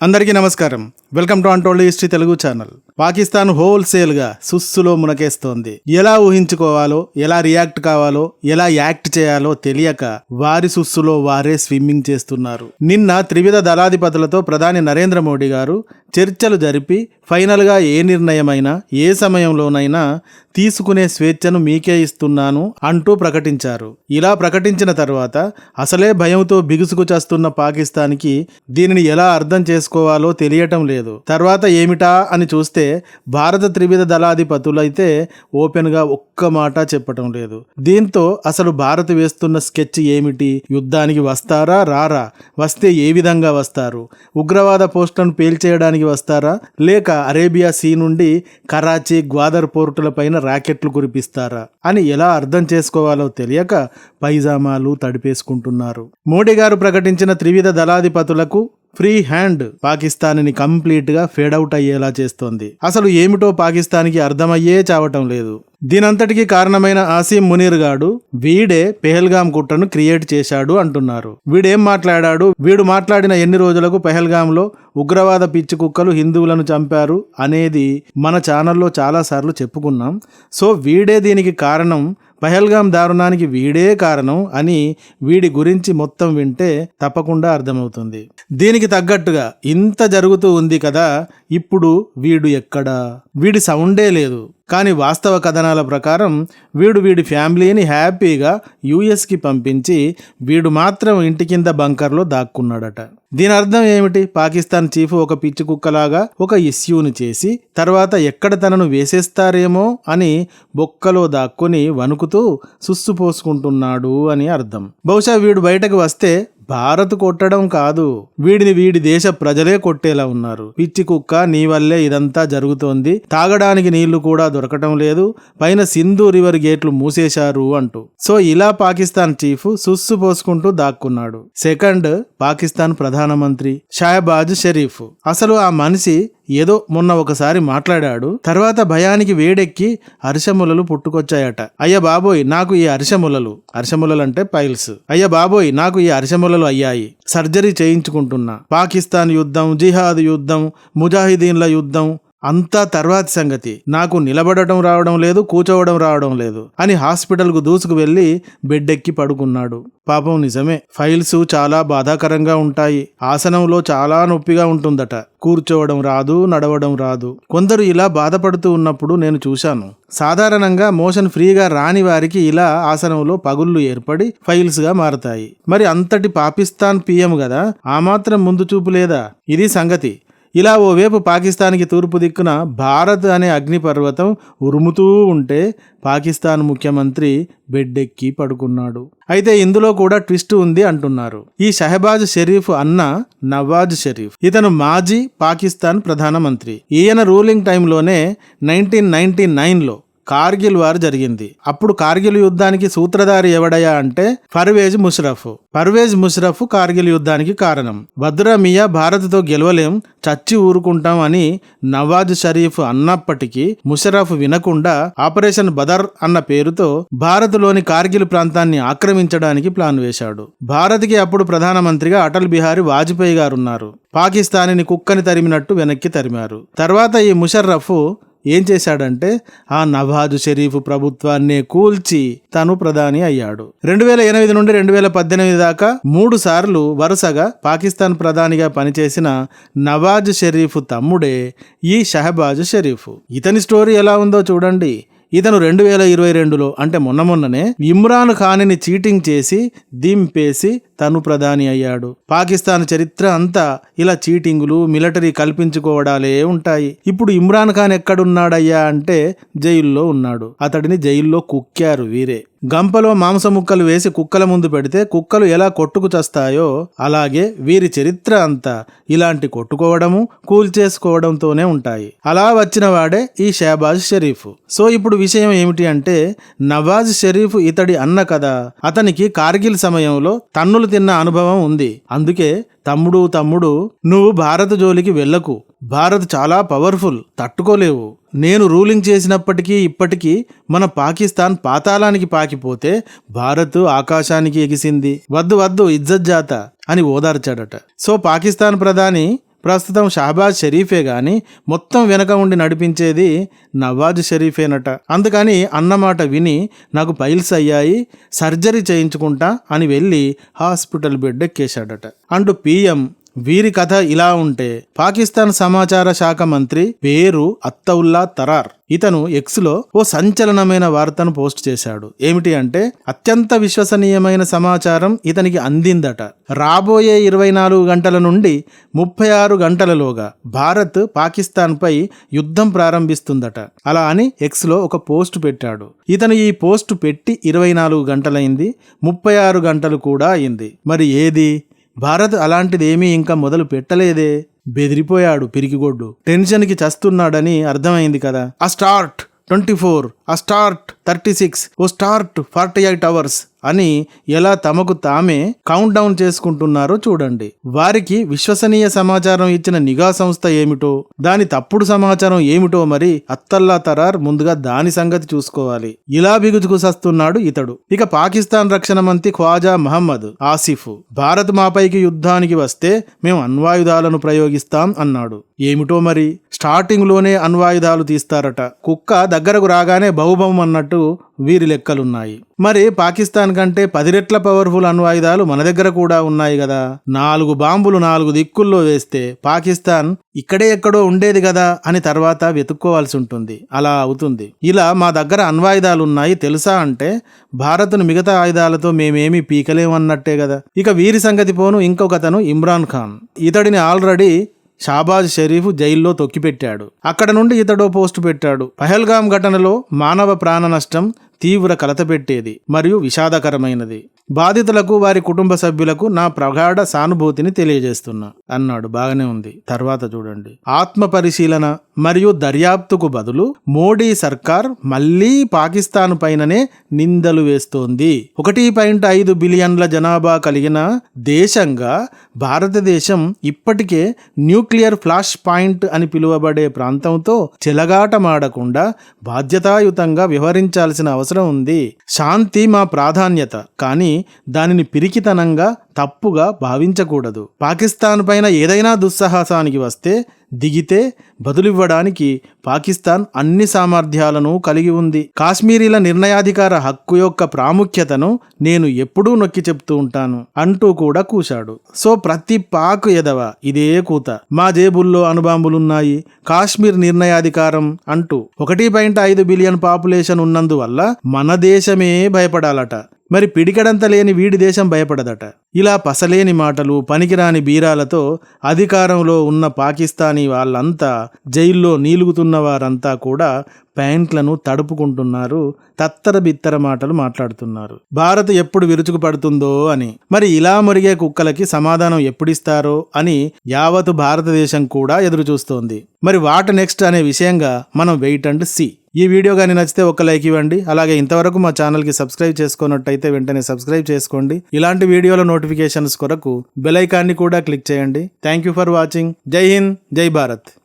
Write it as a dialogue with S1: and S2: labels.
S1: అందరికీ నమస్కారం. Welcome to untold history Telugu channel. Pakistan హోల్సేల్గా సుస్సులో మునకేస్తోంది. ఎలా ఊహించుకోవాలో ఎలా రియాక్ట్ కావాలో ఎలా యాక్ట్ చేయాలో తెలియక వారి సుస్సులో వారే స్విమ్మింగ్ చేస్తున్నారు. నిన్న త్రివిధ దళాధిపతులతో ప్రధాని నరేంద్ర మోడీ గారు చర్చలు జరిపి ఫైనల్గా ఏ నిర్ణయమైనా ఏ సమయంలోనైనా తీసుకునే స్వేచ్ఛను మీకే ఇస్తున్నాను అంటూ ప్రకటించారు. ఇలా ప్రకటించిన తర్వాత అసలే భయంతో బిగుసుకు చేస్తున్న పాకిస్తాన్కి దీనిని ఎలా అర్థం చేసుకోవాలో తెలియటం లేదు. తర్వాత ఏమిటా అని చూస్తే భారత త్రివిధ దళాధిపతులైతే ఓపెన్గా ఒక్క మాట చెప్పటం లేదు. దీంతో అసలు భారత్ వేస్తున్న స్కెచ్ ఏమిటి? యుద్ధానికి వస్తారా? రారా? వస్తే ఏ విధంగా వస్తారు? ఉగ్రవాద పోస్టులను పేల్చేయడానికి వస్తారా? లేక అరేబియా సీ నుండి కరాచీ గ్వాదర్ పోర్టుల పైన రాకెట్లు కురిపిస్తారా? అని ఎలా అర్థం చేసుకోవాలో తెలియక పైజామాలు తడిపేసుకుంటున్నారు. మోడీ గారు ప్రకటించిన త్రివిధ దళాధిపతులకు ఫ్రీ హ్యాండ్ పాకిస్తాన్ని కంప్లీట్గా అయ్యేలా చేస్తోంది. అసలు ఏమిటో పాకిస్తాన్కి అర్థమయ్యే చావటం లేదు. దీనంతటికి కారణమైన ఆసీం మునీర్ గాడు వీడే పెహల్గాం కుట్రను క్రియేట్ చేశాడు అంటున్నారు. వీడేం మాట్లాడాడు? వీడు మాట్లాడిన ఎన్ని రోజులకు పెహల్గాంలో ఉగ్రవాద పిచ్చి కుక్కలు హిందువులను చంపారు అనేది మన ఛానల్లో చాలాసార్లు చెప్పుకున్నాం. సో వీడే దీనికి కారణం పహల్గాం దారుణానికి వీడే కారణం అని వీడి గురించి మొత్తం వింటే తప్పకుండా అర్థమవుతుంది. దీనికి తగ్గట్టుగా ఇంత జరుగుతూ ఉంది కదా ఇప్పుడు వీడు ఎక్కడా? వీడి సౌండే లేదు. కానీ వాస్తవ కథనాల ప్రకారం వీడు వీడి ఫ్యామిలీని హ్యాపీగా యుఎస్కి పంపించి వీడు మాత్రం ఇంటి కింద బంకర్లో దాక్కున్నాడట. దీని అర్థం ఏమిటి? పాకిస్తాన్ చీఫ్ ఒక పిచ్చి కుక్కలాగా ఒక ఇష్యూని చేసి తర్వాత ఎక్కడ తనను వేసేస్తారేమో అని బొక్కలో దాక్కుని వణుకుతూ సుస్సు పోసుకుంటున్నాడు అని అర్థం. బహుశా వీడు బయటకు వస్తే భారత్ కొట్టడం కాదు వీడిని వీడి దేశ ప్రజలే కొట్టేలా ఉన్నారు. పిచ్చి కుక్క నీ వల్లే ఇదంతా జరుగుతోంది. తాగడానికి నీళ్ళు కూడా దొరకటం లేదు. పైన సింధు రివర్ గేట్లు మూసేశారు అంటూ. సో ఇలా పాకిస్తాన్ చీఫ్ సుస్సు పోసుకుంటూ దాక్కున్నాడు. సెకండ్ పాకిస్తాన్ ప్రధానమంత్రి షాహబాజ్ షరీఫ్. అసలు ఆ మనిషి ఏదో మొన్న ఒకసారి మాట్లాడాడు. తర్వాత భయానికి వేడెక్కి అరిసెములలు పుట్టుకొచ్చాయట. అయ్య బాబోయ్ నాకు ఈ అరిసెములలు. అరిసెములలు అంటే పైల్స్. అయ్య బాబోయ్ నాకు ఈ అరిసెములలు అయ్యాయి. సర్జరీ చేయించుకుంటున్నా. పాకిస్తాన్ యుద్ధం జిహాద్ యుద్ధం ముజాహిదీన్ల యుద్ధం అంతా తర్వాతి సంగతి. నాకు నిలబడటం రావడం లేదు కూర్చోవడం రావడం లేదు అని హాస్పిటల్కు దూసుకు వెళ్ళి బెడ్డెక్కి పడుకున్నాడు. పాపం నిజమే ఫైల్స్ చాలా బాధాకరంగా ఉంటాయి. ఆసనంలో చాలా నొప్పిగా ఉంటుందట. కూర్చోవడం రాదు నడవడం రాదు. కొందరు ఇలా బాధపడుతూ ఉన్నప్పుడు నేను చూశాను. సాధారణంగా మోషన్ ఫ్రీగా రాని వారికి ఇలా ఆసనంలో పగుళ్ళు ఏర్పడి ఫైల్స్గా మారతాయి. మరి అంతటి పాకిస్తాన్ పిఎం కదా ఆ మాత్రం ముందు చూపు లేదా? ఇది సంగతి. ఇలా ఓవైపు పాకిస్తాన్కి తూర్పు దిక్కున భారత్ అనే అగ్నిపర్వతం ఉరుముతూ ఉంటే పాకిస్తాన్ ముఖ్యమంత్రి బెడ్డెక్కి పడుకున్నాడు. అయితే ఇందులో కూడా ట్విస్ట్ ఉంది అంటున్నారు. ఈ షహబాజ్ షరీఫ్ అన్న నవాజ్ షరీఫ్ ఇతను మాజీ పాకిస్తాన్ ప్రధానమంత్రి. ఈయన రూలింగ్ టైంలోనే నైన్టీన్ నైన్టీ నైన్లో కార్గిల్ వార్ జరిగింది. అప్పుడు కార్గిల్ యుద్ధానికి సూత్రధారి ఎవడయా అంటే పర్వేజ్ ముషరఫ్. పర్వేజ్ ముషరఫ్ కార్గిల్ యుద్ధానికి కారణం. భద్రా మియా భారత్తో గెలవలేం చచ్చి ఊరుకుంటాం అని నవాజ్ షరీఫ్ అన్నప్పటికీ ముషరఫ్ వినకుండా ఆపరేషన్ బదర్ అన్న పేరుతో భారత్లోని కార్గిల్ ప్రాంతాన్ని ఆక్రమించడానికి ప్లాన్ వేశాడు. భారత్కి అప్పుడు ప్రధానమంత్రిగా అటల్ బిహారీ వాజ్పేయి గారు ఉన్నారు కుక్కని తరిమినట్టు వెనక్కి తరిమారు. తర్వాత ఈ ముషర్రఫ్ ఏం చేశాడంటే ఆ నవాజు షరీఫ్ ప్రభుత్వాన్ని కూల్చి తను ప్రధాని అయ్యాడు. రెండు వేల ఎనిమిది నుండి రెండు వేల పద్దెనిమిది దాకా మూడు సార్లు వరుసగా పాకిస్తాన్ ప్రధానిగా పనిచేసిన నవాజ్ షరీఫ్ తమ్ముడే ఈ షహబాజ్ షరీఫ్. ఇతని స్టోరీ ఎలా ఉందో చూడండి. ఇతను రెండు వేల ఇరవై రెండులో అంటే మొన్న మొన్ననే ఇమ్రాన్ ఖాన్ని చీటింగ్ చేసి దింపేసి తను ప్రధాని అయ్యాడు. పాకిస్తాన్ చరిత్ర అంతా ఇలా చీటింగులు మిలిటరీ కల్పించుకోవడాలే ఉంటాయి. ఇప్పుడు ఇమ్రాన్ ఖాన్ ఎక్కడున్నాడయ్యా అంటే జైల్లో ఉన్నాడు. అతడిని జైల్లో కుక్కారు వీరే. గంపలో మాంసముక్కలు వేసి కుక్కల ముందు పెడితే కుక్కలు ఎలా కొట్టుకు చస్తాయో అలాగే వీరి చరిత్ర అంతా ఇలాంటి కొట్టుకోవడము కూల్చేసుకోవడంతోనే ఉంటాయి. అలా వచ్చిన వాడే ఈ షహబాజ్ షరీఫ్. సో ఇప్పుడు విషయం ఏమిటి అంటే నవాజ్ షరీఫ్ ఇతడి అన్న కదా అతనికి కార్గిల్ సమయంలో తన్నులు తిన్న అనుభవం ఉంది. అందుకే తమ్ముడు తమ్ముడు నువ్వు భారత జోలికి వెళ్ళకు. భారత్ చాలా పవర్ఫుల్ తట్టుకోలేవు. నేను రూలింగ్ చేసినప్పటికీ ఇప్పటికీ మన పాకిస్తాన్ పాతాళానికి పాకిపోతే భారత్ ఆకాశానికి ఎగిసింది. వద్దు వద్దు ఇజ్జత్ జాత అని ఓదార్చాడట. సో పాకిస్తాన్ ప్రధాని ప్రస్తుతం షహబాజ్ షరీఫే గాని మొత్తం వెనక ఉండి నడిపించేది నవాజ్ షరీఫేనట. అందుకని అన్నమాట విని నాకు పైల్స్ అయ్యాయి సర్జరీ చేయించుకుంటా అని వెళ్ళి హాస్పిటల్ బెడ్ ఎక్కేశాడట అంటూ పిఎం వీరి కథ ఇలా ఉంటే పాకిస్తాన్ సమాచార శాఖ మంత్రి పేరు అత్తవుల్లా తరార్. ఇతను ఎక్స్లో ఓ సంచలనమైన వార్తను పోస్ట్ చేశాడు. ఏమిటి అంటే అత్యంత విశ్వసనీయమైన సమాచారం ఇతనికి అందిందట. రాబోయే ఇరవై నాలుగు గంటల నుండి ముప్పై ఆరు గంటలలోగా భారత్ పాకిస్తాన్పై యుద్ధం ప్రారంభిస్తుందట. అలా అని ఎక్స్లో ఒక పోస్ట్ పెట్టాడు. ఇతను ఈ పోస్ట్ పెట్టి ఇరవై నాలుగు గంటలైంది ముప్పై ఆరు గంటలు కూడా అయింది. మరి ఏది? భారత్ అలాంటిదేమీ ఇంకా మొదలు పెట్టలేదే. బెదిరిపోయాడు పిరికిగొడ్డు. టెన్షన్కి చస్తున్నాడని అర్థమైంది కదా. ఆ స్టార్ట్. Twenty four. ఆ స్టార్ట్. థర్టీ సిక్స్ ఓ స్టార్ట్ ఫార్టీ ఎయిట్ అవర్స్ అని ఎలా తమకు తామే కౌంట్ డౌన్ చేసుకుంటున్నారో చూడండి. వారికి విశ్వసనీయ సమాచారం ఇచ్చిన నిఘా సంస్థ ఏమిటో దాని తప్పుడు సమాచారం ఏమిటో మరి అత్తల్లా తరార్ ముందుగా దాని సంగతి చూసుకోవాలి. ఇలా బిగుచుకు సస్తున్నాడు ఇతడు. ఇక పాకిస్తాన్ రక్షణ మంత్రి ఖ్వాజా మహమ్మద్ ఆసిఫ్ భారత్ మాపైకి యుద్ధానికి వస్తే మేము అణ్వాయుధాలను ప్రయోగిస్తాం అన్నాడు. ఏమిటో మరి? స్టార్టింగ్లోనే అణ్వాయుధాలు తీస్తారట. కుక్క దగ్గరకు రాగానే బహుబం అన్నట్టు వీరి లెక్కలున్నాయి. మరి పాకిస్తాన్ కంటే పది రెట్ల పవర్ఫుల్ అణ్వాయుధాలు మన దగ్గర కూడా ఉన్నాయి కదా నాలుగు బాంబులు నాలుగు దిక్కుల్లో వేస్తే పాకిస్తాన్ ఇక్కడే ఎక్కడో ఉండేది కదా అని తర్వాత వెతుక్కోవాల్సి ఉంటుంది. అలా అవుతుంది. ఇలా మా దగ్గర అణ్వాయుధాలు ఉన్నాయి తెలుసా అంటే భారత్ను మిగతా ఆయుధాలతో మేమేమీ పీకలేమన్నట్టే కదా ఇక వీరి సంగతి పోను ఇంకొకతను ఇమ్రాన్ ఖాన్. ఇతడిని ఆల్రెడీ షాబాజ్ షరీఫ్ జైల్లో తొక్కిపెట్టాడు. అక్కడ నుండి ఇతడో పోస్టు పెట్టాడు. పహల్గాం ఘటనలో మానవ ప్రాణ నష్టం తీవ్ర కలతపెట్టేది మరియు విషాదకరమైనది. బాధితులకు వారి కుటుంబ సభ్యులకు నా ప్రగాఢ సానుభూతిని తెలియజేస్తున్నా అన్నాడు. బాగానే ఉంది. తర్వాత చూడండి. ఆత్మ పరిశీలన మరియు దర్యాప్తుకు బదులు మోడీ సర్కార్ మళ్ళీ పాకిస్తాన్ పైననే నిందలు వేస్తోంది. ఒకటి పాయింట్ ఐదు బిలియన్ల జనాభా కలిగిన దేశంగా భారతదేశం ఇప్పటికే న్యూక్లియర్ ఫ్లాష్ పాయింట్ అని పిలువబడే ప్రాంతంతో చెలగాటమాడకుండా బాధ్యతాయుతంగా వ్యవహరించాల్సిన అవసరం అవసరం ఉంది. శాంతి మా ప్రాధాన్యత. కానీ దానిని పిరికితనంగా తప్పుగా భావించకూడదు. పాకిస్తాన్ పైన ఏదైనా దుస్సాహసానికి వస్తే దిగితే బదులివ్వడానికి పాకిస్తాన్ అన్ని సామర్థ్యాలను కలిగి ఉంది. కాశ్మీరీల నిర్ణయాధికార హక్కు యొక్క ప్రాముఖ్యతను నేను ఎప్పుడూ నొక్కి చెప్తూ ఉంటాను అంటూ కూడా కూశాడు. సో ప్రతి పాక్ ఎదవ ఇదే కూత. మా జేబుల్లో అణుబాంబులున్నాయి. కాశ్మీర్ నిర్ణయాధికారం అంటూ ఒకటి పాయింట్ ఐదు బిలియన్ పాపులేషన్ ఉన్నందువల్ల మన దేశమే భయపడాలట. మరి పిడికడంత లేని వీడి దేశం భయపడదట. ఇలా పసలేని మాటలు పనికిరాని బీరాలతో అధికారంలో ఉన్న పాకిస్తానీ వాళ్ళంతా జైల్లో నీలుగుతున్న వారంతా కూడా ప్యాంట్లను తడుపుకుంటున్నారు తత్తర బిత్తర మాటలు మాట్లాడుతున్నారు. భారత్ ఎప్పుడు విరుచుకు పడుతుందో అని. మరి ఇలా మురిగే కుక్కలకి సమాధానం ఎప్పుడిస్తారో అని యావత్ భారతదేశం కూడా ఎదురు చూస్తోంది మరి వాట్ నెక్స్ట్ అనే విషయంగా మనం వెయిట్ అండ్ సి. ఈ వీడియో కానీ నచ్చితే ఒక లైక్ ఇవ్వండి. అలాగే ఇంతవరకు మా ఛానల్కి సబ్స్క్రైబ్ చేసుకున్నట్టయితే వెంటనే సబ్స్క్రైబ్ చేసుకోండి. ఇలాంటి వీడియోల నోటిఫికేషన్స్ కొరకు బెల్ ఐకాన్ని కూడా క్లిక్ చేయండి. Thank you for watching. జై హింద్ జై భారత్.